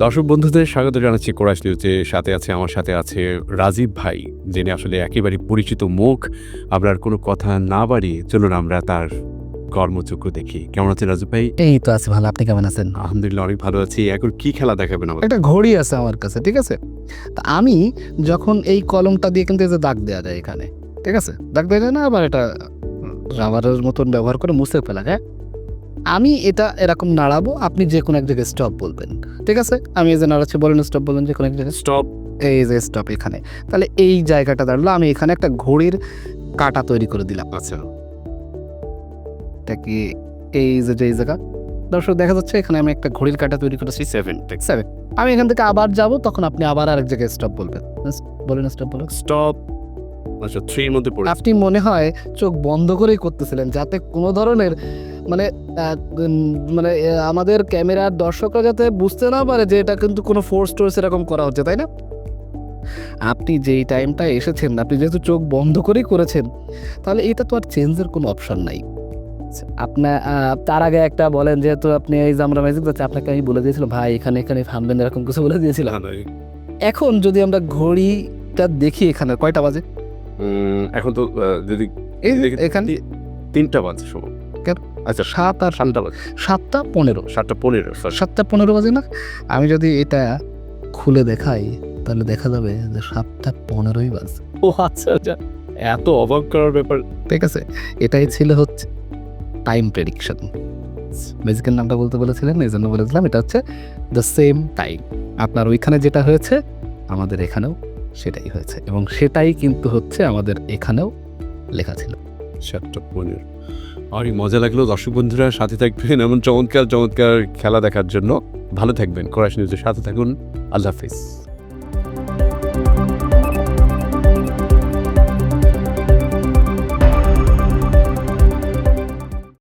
দর্শক বন্ধুদের স্বাগত জানাচ্ছি কোরাস নিউজে সাথে আছে আমার সাথে আছে রাজীব ভাই যিনি আসলে একেবারে পরিচিত মুখ। আপনার কোনো কথা না বাড়িয়ে চলুন আমরা তার কর্মচক্র দেখি। কেমন আছেন রাজীব ভাই? এই তো আছে ভালো আপনি কেমন আছেন? আলহামদুলিল্লাহ অনেক ভালো আছি। এখন কি খেলা দেখাবেন আমাদের? একটা ঘড়ি আছে আমার কাছে ঠিক আছে? তা আমি যখন এই কলমটা দিয়ে কিন্তু এই যে দাগ দেওয়া যায় এখানে ঠিক আছে? দাগ দেওয়া যায় না আবার এটা রাবারের মতন ব্যবহার করে মুছে ফেলা যায়। আমি এটা এরকম নাড়াবো আপনি যে কোনো এক জায়গায় স্টপ বলবেন। ঠিক আছে? আমি এই যে নাড়াচ্ছি বলেন স্টপ বলবেন যে কোনো এক জায়গায়। স্টপ এই যে স্টপ এখানে। তাহলে এই জায়গাটা দাঁড়াল আমি এখানে একটা ঘড়ির কাটা তৈরি করে দিলাম। আচ্ছা। এটা কি এই যে যে জায়গা? দর্শক দেখা যাচ্ছে এখানে আমি একটা ঘড়ির কাটা তৈরি করেছি। সেভেন ঠিক সেভেন আমি এখান থেকে আবার যাব তখন আপনি আবার আরেক জায়গায় স্টপ বলবেন। বলেন স্টপ বলুন। স্টপ আচ্ছা থ্রির মধ্যে পড়ে। আপনি মনে হয় চোখ বন্ধ করেই করতেছিলেন যাতে কোনো ধরনের মানে মানে আমাদের ক্যামেরার দর্শকরা যাতে বুঝতে না পারে যে এটা কিন্তু কোনো ফোর্স টোর্স এরকম করা হচ্ছে তাই না? আপনি যেই টাইমটা এসেছেন আপনি যেহেতু চোখ বন্ধ করেই করেছেন তাহলে এটা তো আর চেঞ্জের কোনো অপশন নাই। আপনার তার আগে একটা বলেন যেহেতু আপনি এই যে আমরা ম্যাজিক যাচ্ছে আপনাকে আমি বলে দিয়েছিলাম ভাই এখানে এখানে থামবেন এরকম কিছু বলে দিয়েছিলাম। এখন যদি আমরা ঘড়িটা দেখি এখানে কয়টা বাজে? এখন তো যদি এই এখানে। তিনটা বাজে সময়? আচ্ছা সাত আর সাতটা বাজে। সাতটা পনেরো। সাতটা পনেরো সাতটা পনেরো বাজে না? আমি যদি এটা খুলে দেখাই তাহলে দেখা যাবে যে সাতটা পনেরোই বাজে। ও আচ্ছা আচ্ছা। এত অবাক করার ব্যাপার। ঠিক আছে এটাই ছিল হচ্ছে টাইম প্রেডিকশন ম্যাজিকের নামটা বলতে বলেছিলেন এই জন্য বলেছিলাম এটা হচ্ছে দ্য সেম টাইম আপনার ওইখানে যেটা হয়েছে আমাদের এখানেও সেটাই হয়েছে। এবং সেটাই কিন্তু হচ্ছে আমাদের এখানেও লেখা ছিল। সাতটা পনেরো। অনেক মজা লাগল। দর্শক বন্ধুরা, সাথে থাকবেন এমন চমৎকার চমৎকার খেলা দেখার জন্য। ভালো থাকবেন। করাশ নিউজের সাথে থাকুন। আল্লাহ হাফিজ।